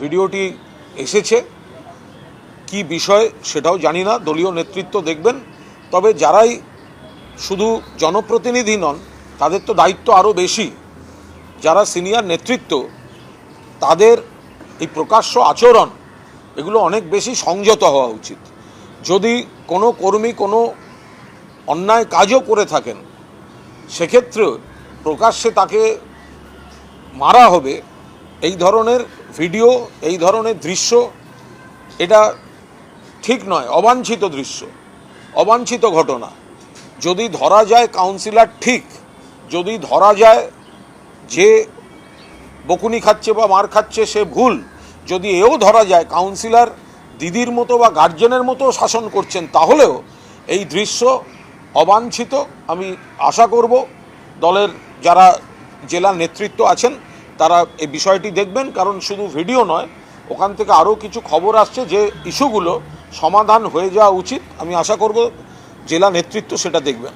ভিডিওটি এসেছে। কি বিষয় সেটাও জানি না, দলীয় নেতৃত্ব দেখবেন। তবে যারাই শুধু জনপ্রতিনিধি নন, তাদের তো দায়িত্ব আরও বেশি। যারা সিনিয়র নেতৃত্ব, তাদের এই প্রকাশ্য আচরণ, এগুলো অনেক বেশি সংযত হওয়া উচিত। যদি কোনো কর্মী কোনো অন্যায় কাজও করে থাকেন, সেক্ষেত্রে প্রকাশ্যে তাকে মারা হবে, এই ধরনের ভিডিও, এই ধরনের দৃশ্য, এটা ঠিক নয়, অবাঞ্ছিত দৃশ্য, অবাঞ্ছিত ঘটনা। যদি ধরা যায় কাউন্সিলর ঠিক, যদি ধরা যায় যে বকুনি খাচ্ছে বা মার খাচ্ছে সে ভুল, যদি এও ধরা যায় কাউন্সিলর দিদির মতো বা গার্জেনের মতো শাসন করছেন, তাহলেও এই দৃশ্য অবাঞ্ছিত। আমি আশা করব দলের যারা জেলা নেতৃত্ব আছেন তারা এই বিষয়টি দেখবেন, কারণ শুধু ভিডিও নয়, ওখান থেকে আরও কিছু খবর আসছে যে ইস্যুগুলো সমাধান হয়ে যাওয়া উচিত। আমি আশা করব জেলা নেতৃত্ব সেটা দেখবেন।